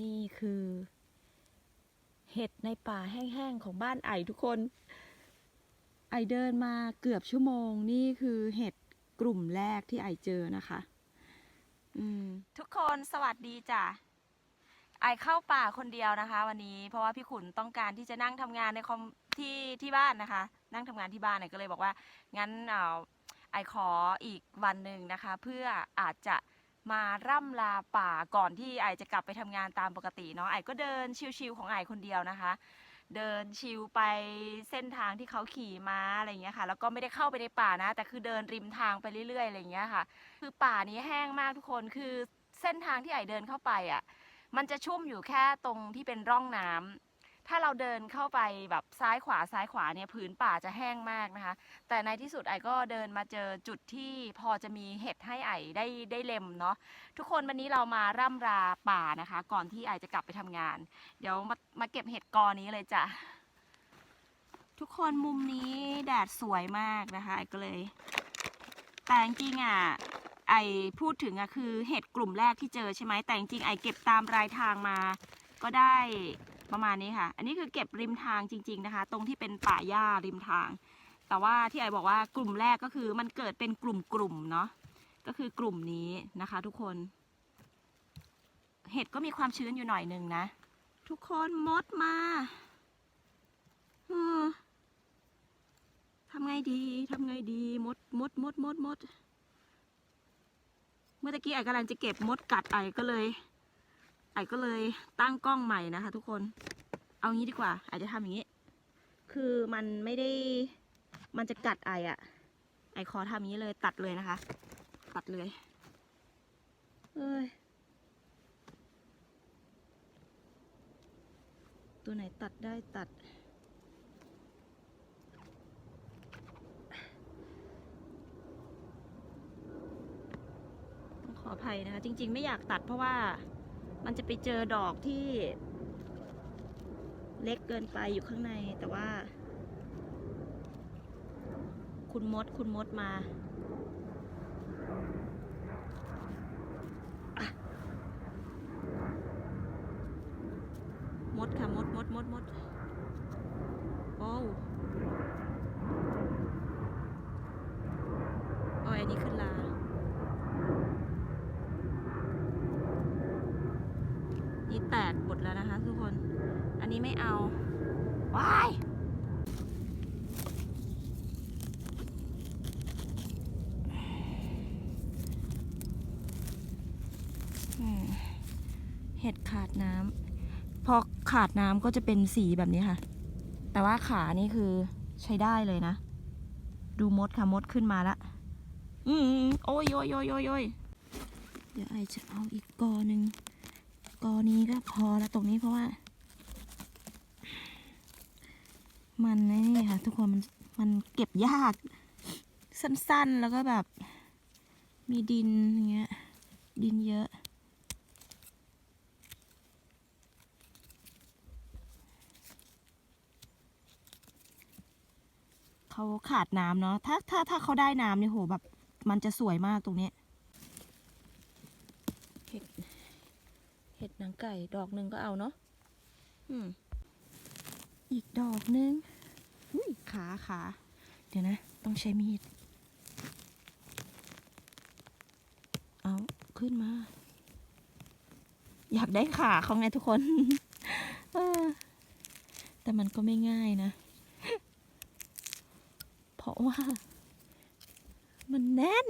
นี่คือ เห็ดในป่าแห้งๆของบ้านไอทุกคน ไอเดินมาเกือบชั่วโมง นี่คือเห็ดกลุ่มแรกที่ไอเจอนะคะทุกคนสวัสดีจ้ะไอเข้าป่าคนเดียวนะคะ วันนี้เพราะว่าพี่ขุนต้องการที่จะนั่งทำงานในคอมที่ที่บ้านนะคะ นั่งทำงานที่บ้านไอก็เลยบอกว่า งั้นเอาไอขออีกวันหนึ่งนะคะ เพื่ออาจจะ มาร่ำลาป่าก่อนที่ไอจะกลับไปทำงานตามปกติเนาะไอก็เดินชิวๆของไอคนเดียวนะคะ เดินชิวไปเส้นทางที่เขาขี่ม้าอะไรอย่างเงี้ยค่ะ แล้วก็ไม่ได้เข้าไปในป่านะ แต่คือเดินริมทางไปเรื่อยๆอะไรอย่างเงี้ยค่ะ คือป่านี้แห้งมากทุกคนคือเส้นทางที่ไอเดินเข้าไปอะมันจะชุ่มอยู่แค่ตรงที่เป็นร่องน้ำ ถ้าเราเดินเข้าไปแบบซ้ายขวาซ้ายขวาเนี่ยผืนป่าจะแห้งมากนะคะ แต่ในที่สุดไอก็เดินมาเจอจุดที่พอจะมีเห็ดให้ไอได้ได้เล็มเนาะทุกคนวันนี้เรามาร่ำราป่านะคะ ก่อนที่ไอจะกลับไปทำงาน เดี๋ยวมามาเก็บเห็ดกอนี้เลยจ้ะทุกคนมุมนี้แดดสวยมากนะคะไอก็เลย แต่จริงอะไอพูดถึงอะคือเห็ดกลุ่มแรกที่เจอใช่ไหมแต่จริงๆไอเก็บตามรายทางมา ก็ได้ ประมาณนี้ค่ะ อันนี้คือเก็บริมทางจริง ๆนะคะ ตรงที่เป็นป่าหญ้าริมทาง แต่ว่าที่ไอบอกว่ากลุ่มแรกก็คือมันเกิดเป็นกลุ่มๆเนาะก็คือกลุ่มนี้นะคะ ทุกคน เห็ดก็มีความชื้นอยู่หน่อยหนึ่งนะ ทุกคนมดมาทำไงดีทำไงดีมดมดมดมดมด เมื่อกี้ไอกำลังจะเก็บมดกัดไอก็เลย ไอก็เลยตั้งกล้องใหม่นะคะ ทุกคน เอางี้ดีกว่าไอจะทำอย่างนี้ คือมันไม่ได้ มันจะกัดไออะไอขอทำอย่างนี้เลยตัดเลยนะคะ ตัดเลยเอ้ย ตัวไหนตัดได้ตัด ต้องขออภัยนะคะ จริง ๆ ไม่อยากตัดเพราะว่า มันจะไปเจอดอกที่ เล็กเกินไปอยู่ข้างในแต่ว่า คุณมดคุณมดมาอะมดค่ะ มดมดมดมดโอ้วโอ้ยอันนี้ขึ้นลา นี่แตกหมดแล้วนะคะทุกคน อันนี้ไม่เอา ว้ายเห็ดขาดน้ำพอขาดน้ำก็จะเป็นสีแบบนี้ค่ะ แต่ว่าขานี่คือใช้ได้เลยนะ ดูมดค่ะมดขึ้นมาละอืมโอ้ยโอ้ยโอ้ยโอ้ยโอ้ยเดี๋ยวไอจะเอาอีกกอหนึ่งกอนี้ก็พอแล้วตรงนี้เพราะว่า มันนี่ค่ะ ทุกคนมันมันเก็บยาก สั้นๆแล้วก็แบบ มีดินอย่างเงี้ย ดินเยอะ เขาขาดน้ำเนาะถ้าถ้าถ้าเขาได้น้ำเนี่ยโหแบบ มันจะสวยมากตรงเนี้ยเห็ดเห็ดหนังไก่ดอกหนึ่งก็เอาเนาะอืมอีกดอกหนึ่ง อุ้ยขาขาเดี๋ยวนะ ต้องใช้มีด เอาขึ้นมา อยากได้ขาเขาไงทุกคนเออแต่มันก็ไม่ง่ายนะ เพราะว่า มันแน่น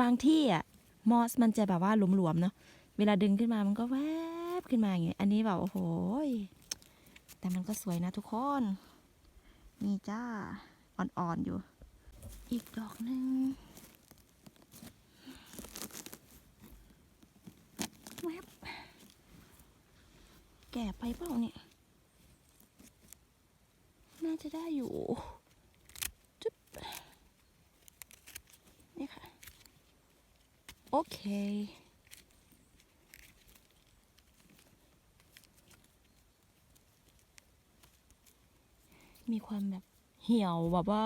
บางที่อะ มอสมันจะแบบว่าหลวมๆเนาะ เวลาดึงขึ้นมามันก็แวบ ขึ้นมาอย่างเงี้ยอันนี้แบบโอ้โหแต่มันก็สวยนะทุกคนนี่จ้าอ่อนๆอยู่ อีกดอกหนึ่งแวบแก่ไปเปล่าเนี่ย น่าจะได้อยู่จุ๊บนี่ค่ะ โอเค มีความแบบเหี่ยวแบบว่า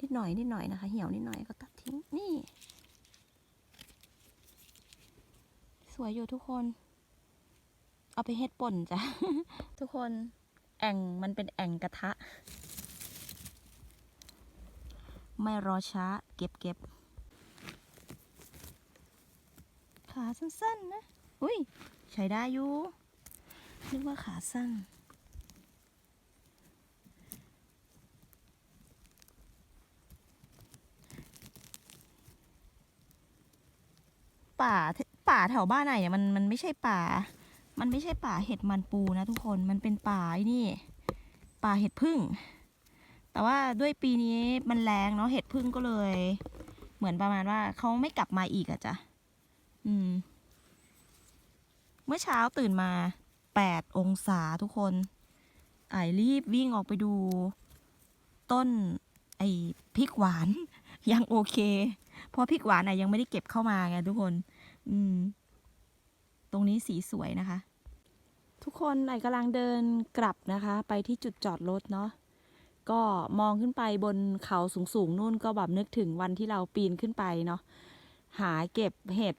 นิดหน่อยนิดหน่อยนะคะ เหี่ยวนิดหน่อยก็ตัดทิ้งนี่ สวยอยู่ทุกคน เอาไปเฮ็ดป่นจ้ะ ทุกคนแองมันเป็นแองกระทะ ไม่รอช้า เก็บเก็บขาสั้นๆนะ อุ้ย ใช้ได้อยู่นึกว่าขาสั้น ป่าป่าแถวบ้านไหนเนี่ยมันมันไม่ใช่ป่า มันไม่ใช่ป่าเห็ดมันปูนะทุกคนมันเป็นป่านี่ ป่าเห็ดพึ่ง แต่ว่าด้วยปีนี้มันแรงเนาะเห็ดพึ่งก็เลย เหมือนประมาณว่าเขาไม่กลับมาอีกอะจ้ะอืม เมื่อเช้าตื่นมาแปดองศาทุกคนไอรีบวิ่งออกไปดู ต้น ไอพริกหวาน ยังโอเค เพราะพริกหวานน่ะยังไม่ได้เก็บเข้ามาไงทุกคน อืม ตรงนี้สีสวยนะคะ ทุกคนไอกำลังเดินกลับนะคะ ไปที่จุดจอดรถเนาะก็มองขึ้นไปบนเขาสูงๆนู่นก็แบบนึกถึงวันที่เราปีนขึ้นไปเนาะหาเก็บเห็ด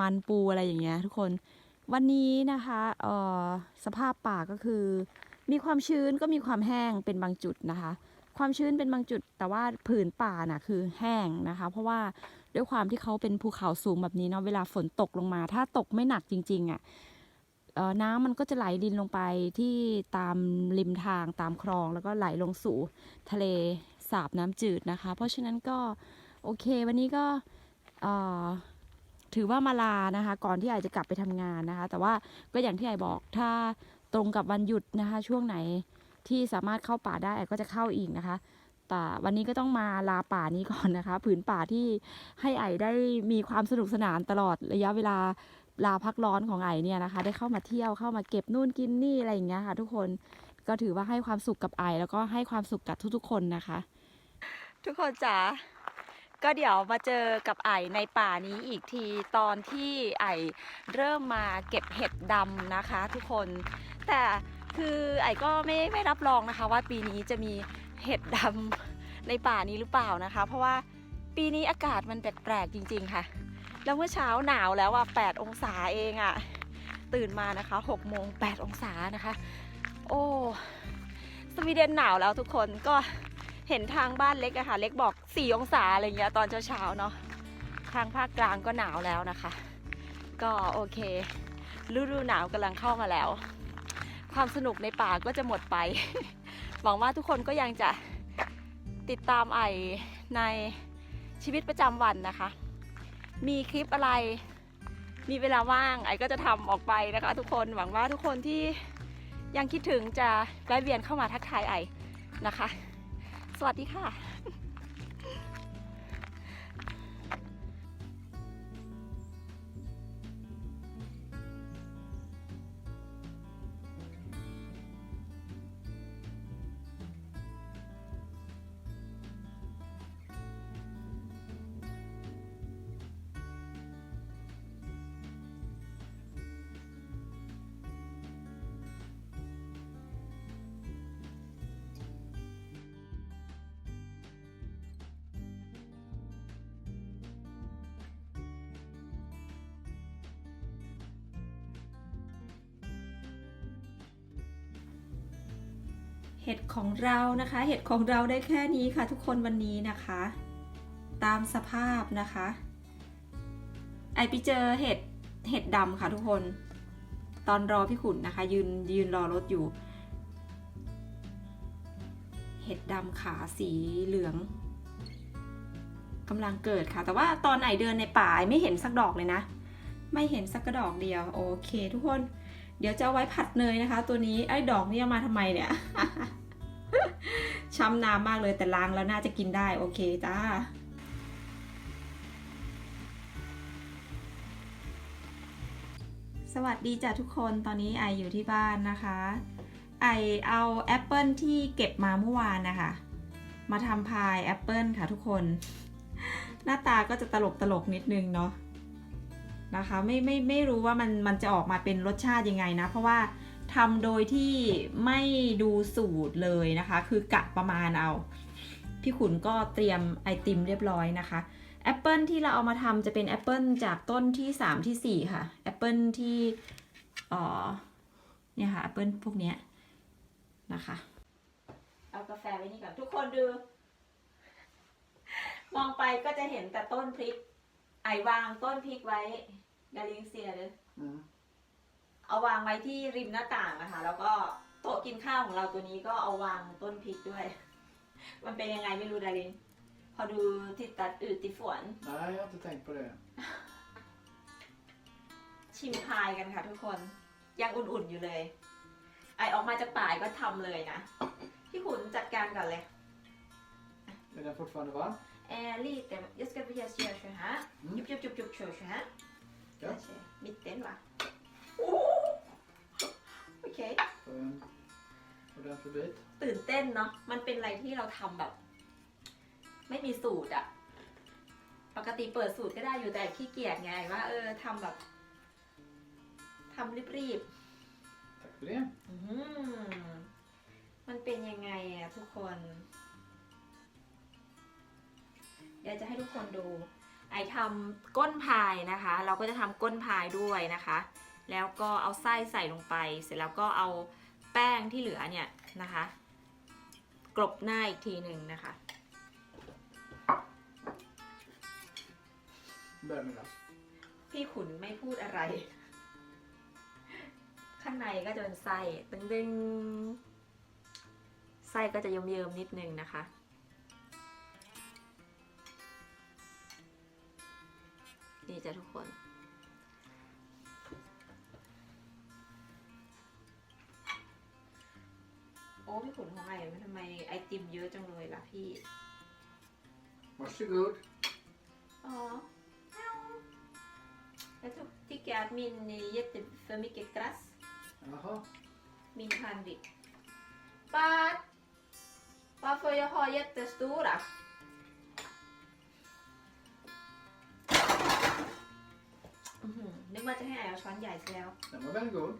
มันปูอะไรอย่างเงี้ย ทุกคนวันนี้นะคะเอ่อสภาพป่าก็คือ มีความชื้นก็มีความแห้งเป็นบางจุดนะคะ ความชื้นเป็นบางจุด แต่ว่าผืนป่าน่ะคือแห้งนะคะ เพราะว่าด้วยความที่เขาเป็นภูเขาสูงแบบนี้เนาะเวลาฝนตกลงมา ถ้าตกไม่หนักจริงๆอะ่ะเอ่อน้ำมันก็จะไหลดินลงไปที่ตามริมทางตามคลองแล้วก็ไหลลงสู่ทะเลสาบน้ำจืดนะคะ เพราะฉะนั้นก็โอเค วันนี้ก็ถือว่ามาลานะคะ ก่อนที่ไอจะกลับไปทำงานนะคะ แต่ว่าก็อย่างที่ไอบอกถ้าตรงกับวันหยุดนะคะ ช่วงไหน ที่สามารถเข้าป่าได้ก็จะเข้าอีกนะคะ แต่วันนี้ก็ต้องมาลาป่านี้ก่อนนะคะ ผืนป่าที่ให้ไอได้มีความสนุกสนานตลอดระยะเวลาลาพักร้อนของไอเนี่ยนะคะ ได้เข้ามาเที่ยวเข้ามาเก็บนู่นกินนี่อะไรอย่างเงี้ยค่ะ ทุกคนก็ถือว่าให้ความสุขกับไอแล้วก็ให้ความสุขกับทุกๆ คนนะคะ ทุกคนจ๋าก็เดี๋ยวมาเจอกับไอในป่านี้อีกทีตอนที่ไอเริ่มมาเก็บเห็ดดำนะคะ ทุกคนแต่ คือไอก็ไม่ไม่รับรองนะคะว่าปีนี้จะมีเห็ดดำในป่านี้หรือเปล่านะคะ เพราะว่าปีนี้อากาศมันแปลกๆจริง ๆค่ะ แล้วเมื่อเช้าหนาวแล้วอะ 8 องศาเองอะ ตื่นมานะคะ6โมง8 องศานะคะ โอ้ สวีเดนหนาวแล้วทุกคนก็เห็นทางบ้านเล็กอะค่ะ เล็กบอก 4 องศาอะไรเงี้ยตอนเช้าๆเนาะ ทางภาคกลางก็หนาวแล้วนะคะ ก็โอเค ฤดูหนาวกำลังเข้ามาแล้ว ความสนุกในป่าก็จะหมดไป หวังว่าทุกคนก็ยังจะติดตามไอในชีวิตประจำวันนะคะ มีคลิปอะไร มีเวลาว่างไอก็จะทำออกไปนะคะ ทุกคนหวังว่าทุกคนที่ยังคิดถึงจะแวะเวียนเข้ามาทักทายไอนะคะ สวัสดีค่ะ เห็ดของเรานะคะ เห็ดของเราได้แค่นี้ค่ะ ทุกคนวันนี้นะคะ ตามสภาพนะคะ ไอไปเจอเห็ดเห็ดดำค่ะทุกคน ตอนรอพี่ขุนนะคะ ยืนยืนรอรถอยู่ เห็ดดำขาสีเหลืองกำลังเกิดค่ะ แต่ว่าตอนไหนเดินในป่าไอไม่เห็นสักดอกเลยนะ ไม่เห็นสักกระดอกเดียว โอเค ทุกคน เดี๋ยวจะเอาไว้ผัดเนยนะคะ ตัวนี้ไอ้ดอกนี่มาทำไมเนี่ยช้ำน้ำมากเลยแต่ล้างแล้วน่าจะกินได้โอเคจ้าสวัสดีจ้ะทุกคนตอนนี้ไออยู่ที่บ้านนะคะ ไอเอาแอปเปิลที่เก็บมาเมื่อวานนะคะ มาทำพายแอปเปิลค่ะทุกคน หน้าตาก็จะตลกตลกนิดนึงเนาะ นะคะไม่ไม่ไม่รู้ว่ามันมันจะออกมาเป็นรสชาติยังไงนะ เพราะว่าทำโดยที่ไม่ดูสูตรเลยนะคะ คือกะประมาณเอา พี่ขุนก็เตรียมไอติมเรียบร้อยนะคะแอปเปิลที่เราเอามาทำจะเป็นแอปเปิลจากต้นที่ 3 ทีสี่4 ค่ะแอปเปิลที่เอ่อเนี่ยค่ะแอปเปิลพวกเนี้ยนะคะ เอากาแฟไว้นี่ก่อนทุกคนดู มองไปก็จะเห็นแต่ต้นพริก ไอวางต้นพริกไว้ ดาริงเซียเลย Mm. เอาวางไว้ที่ริมหน้าต่างนะคะ แล้วก็โต๊ะกินข้าวของเราตัวนี้ก็เอาวางต้นพริกด้วย มันเป็นยังไงไม่รู้ดารินพอดูติดตัดอืดติฝวน Nej, jag har inte tänkt på det. ชิมพายกันค่ะทุกคน ยังอุ่นๆอยู่เลย ไอออกมาจากป่ายก็ทำเลยนะ พี่ขุนจัดการก่อนเลย Är den fortfarande varm? Eh, lite. Jag ska vilja köra så här. Mm. Jupp, jupp, jupp, jupp, kör så här. Ja. Kanske mitten va? Oh! Okej. Får vi en ordentlig bit? ตื่นเต้นเนาะ มันเป็นอะไรที่เราทำแบบ ไม่มีสูตรอะปกติเปิดสูตรก็ได้อยู่แต่ขี้เกียจไงว่า เออทำแบบทำรีบ Tack för det. ๆ อื้อหือมันเป็นยังไงอะทุกคนเดี๋ยวจะให้ทุกคนดู ไอทำก้นพายนะคะ เราก็จะทำก้นพายด้วยนะคะ แล้วก็เอาไส้ใส่ลงไป เสร็จแล้วก็เอาแป้งที่เหลือเนี่ยนะคะ กลบหน้าอีกทีหนึ่งนะคะ Börja med glass. พี่ขุนไม่พูดอะไร ข้างในก็จะเป็นไส้ตึงดึงๆไส้ก็จะเยิ้มๆนิดนึงนะคะ นี่จ้ะทุกคน โอ้พี่ขุนของไอ้มันทำไมไอติมเยอะจังเลยล่ะพี่ Varsågod. Ja. ja. Jag tror- tycker att min är jätte för mycket glass. Jaha. Min handduk. But varför jag har jättestora? ว่าจะให้ไอเอาช้อนใหญ่ซะแล้ว Den var väldigt god.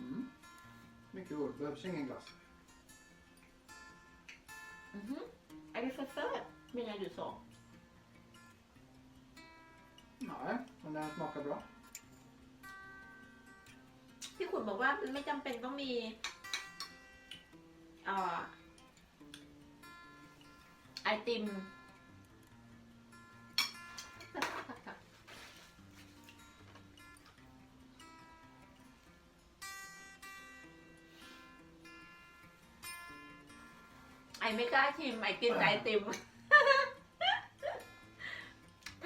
Mm. Mycket god. Behövs ingen glass. Mhm. Är det för söt? Menar du så? Nej, men den smakar bra. พี่ขุนบอกว่ามันไม่จำเป็นต้องมีเอ่อไอติม อไม่กล้าชิมไอกินแต่ไอติม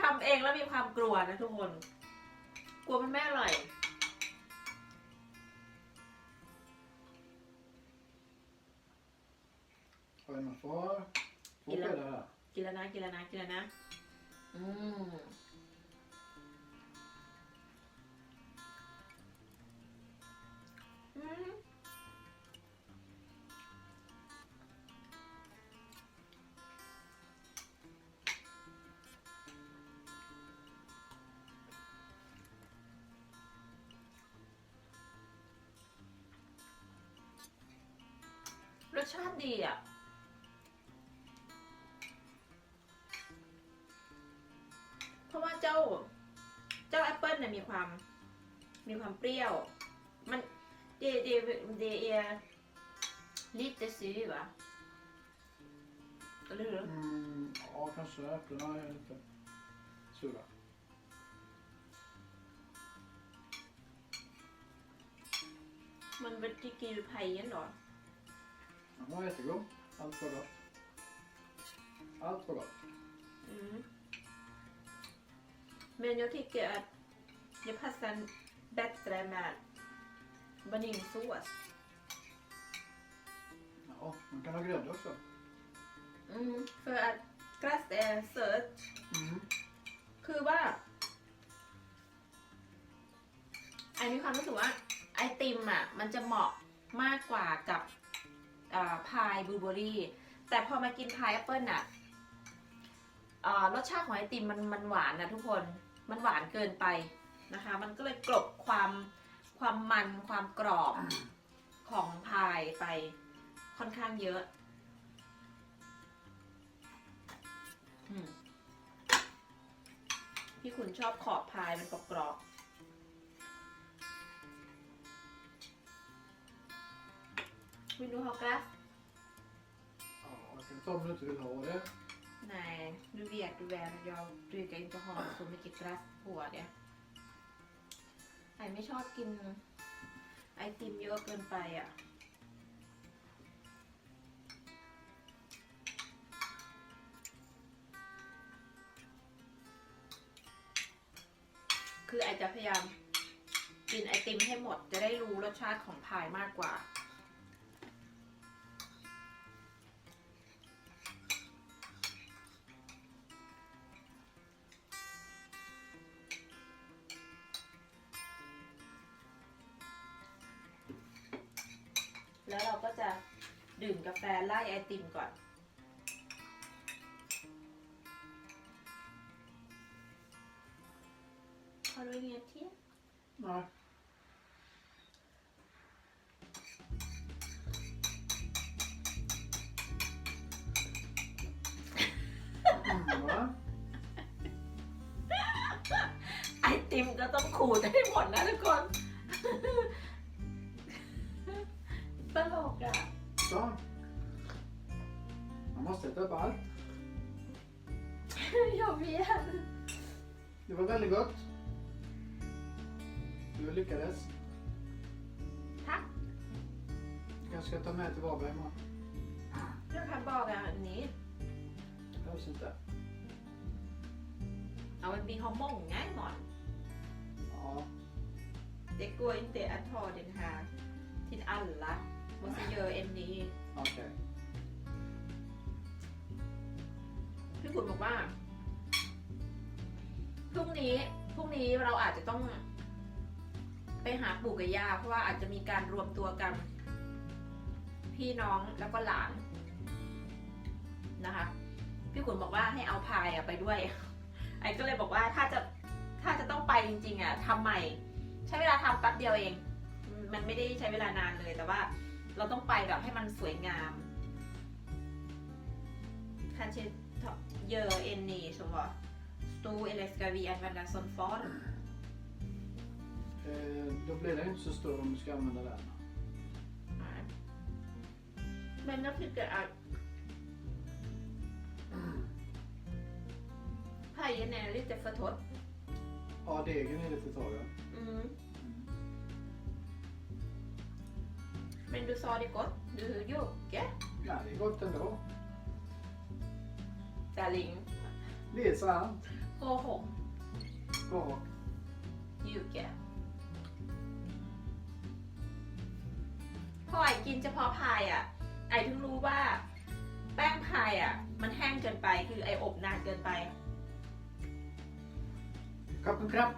ทำเองแล้วมีความกลัวนะทุกคน กลัวมันไม่อร่อย Har vi något kvar? Två Gillar. skedar här. กินแล้วนะกินแล้วนะกินแล้วนะ อืม รสชาติดีอะ เพราะว่าเจ้า เจ้าแอปเปิลเนี่ยมีความ มีความเปรี้ยว มันเดเดเดเอลิตซื้อวะหรือ Mm, ja, kanske äpplena är lite sura. มันเป็นที่ Den var jättegod. Allt var gott. Allt var gott. Mm. Men jag tycker att det passar bättre med vaniljsås. Ja, man kan ha grädde också. Mm, för att glass är sött. Mm. คือว่าไอมีความรู้สึกว่าไอติมอะ มันจะเหมาะมากกว่ากับอ่า พายบลูเบอรี่แต่พอมากินพายแอปเปิลอะรสชาติของไอติมมันมันหวานนะทุกคนมันหวานเกินไปนะคะ มันก็เลยกลบความความมันความกรอบของพายไปค่อนข้างเยอะพี่คุณชอบขอบพายมันกรอบๆ วินดูฮอกลัส Ja, jag kan ta om du inte vill ha det. Nej, du vet du väl att jag brukar inte ha så mycket glass på det. ไอไม่ชอบกินไอติมเยอะเกินไปอะ คือไอจะพยายามกินไอติมให้หมดจะได้รู้รสชาติของพายมากกว่า ไล่ไอติมก่อน Har du inget te? Nej. Mm, va? ไอติมก็ต้องขูดให้หมดนะทุกคนตลกอะ Så. Man måste äta upp allt. Jag vet. Det var väldigt gott. Du lyckades. Tack. Jag ska ta med till Varberg imorgon. Jag kan bara ni. Behövs inte. Ja, men vi har många imorgon. Ja. Det går inte att ha den här till alla. Måste göra en ny. Okej. พี่ขุนบอกว่าพรุ่งนี้พรุ่งนี้เราอาจจะต้อง ไปหาปู่กับย่าเพราะว่าอาจจะมีการรวมตัวกัน พี่น้องแล้วก็หลานนะคะ พี่ขุนบอกว่าให้เอาพายอะไปด้วย ไอ้ก็เลยบอกว่าถ้าจะถ้าจะต้องไปจริง ๆอะทำใหม่ ใช้เวลาทำแป๊บเดียวเอง มันไม่ได้ใช้เวลานานเลยแต่ว่า เราต้องไปแบบให้มันสวยงาม Kanske ta, gör en ny som var stor eller ska vi använda som form? Eh, då blir den inte så stor om du ska använda den. Nej. Men jag tycker att pajen är lite för torr. Ja, degen är lite torr. ja. Mm. Men du sa det gott. Du Jocke, Ja, det är gott ändå. Darling, Det är sant. gå home, Ja. Jocke. พอไอกินเฉพาะพายอะ ไอถึงรู้ว่า แป้งพายอะ มันแห้งเกินไปคือไออบนานเกินไป Kappen krabb.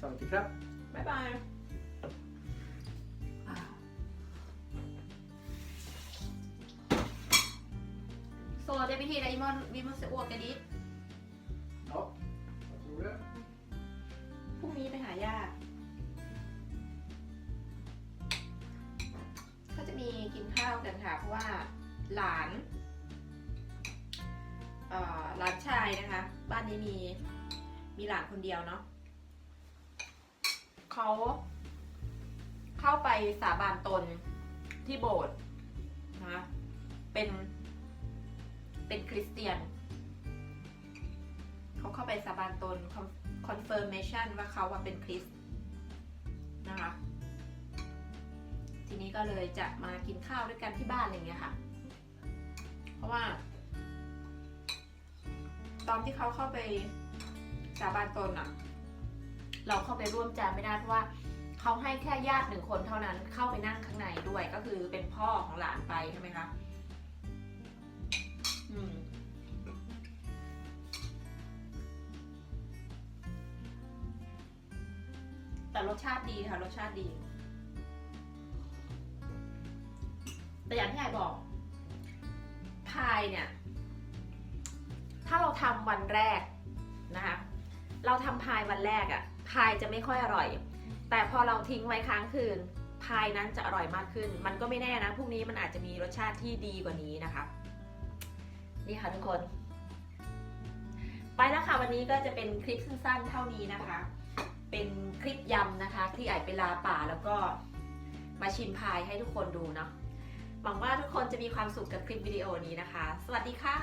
Ta lite krabb. บ๊ายบาย Så det betyder imorgon vi måste åka dit. Ja, jag tror det. พรุ่งนี้ไปหาย่าก็จะมีกินข้าวกันค่ะ เพราะว่าหลานเอ่อหลานชายนะคะ บ้านนี้มีมีหลานคนเดียวเนาะเขาเข้าไปสาบานตนที่โบสถ์นะคะเป็น เป็นคริสเตียน เขาเข้าไปสาบานตน confirmation ว่าเขาว่าเป็นคริสนะคะ ทีนี้ก็เลยจะมากินข้าวด้วยกันที่บ้านอะไรอย่างเงี้ยค่ะ เพราะว่า ตอนที่เขาเข้าไปสาบานตนอะเราเข้าไปร่วมจานไม่ได้เพราะว่าเขาให้แค่ญาติหนึ่งคนเท่านั้นเข้าไปนั่งข้างในด้วยก็คือเป็นพ่อของหลานไปใช่ไหมคะ สชาติดีค่ะ รสชาติดี แต่อย่างที่ไอบอก พายเนี่ย ถ้าเราทำวันแรกนะคะ เราทำพายวันแรกอะ่ะ พายจะไม่ค่อยอร่อย แต่พอเราทิ้งไว้ค้างคืน พายนั้นจะอร่อยมากขึ้น มันก็ไม่แน่นะ พรุ่งนี้มันอาจจะมีรสชาติที่ดีกว่านี้นะคะ นี่ค่ะทุกคน ไปไปแล้วค่ะวันนี้ก็จะเป็นคลิปสั้นๆ เท่านี้นะคะ เป็นคลิปยำนะคะ ที่ไอไปลาป่าแล้วก็มาชิมพายให้ทุกคนดูเนาะหวังว่าทุกคนจะมีความสุขกับคลิปวิดีโอนี้นะคะ สวัสดีค่ะ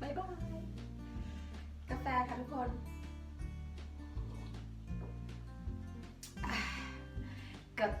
บ๊ายบาย กาแฟค่ะทุกคน กับ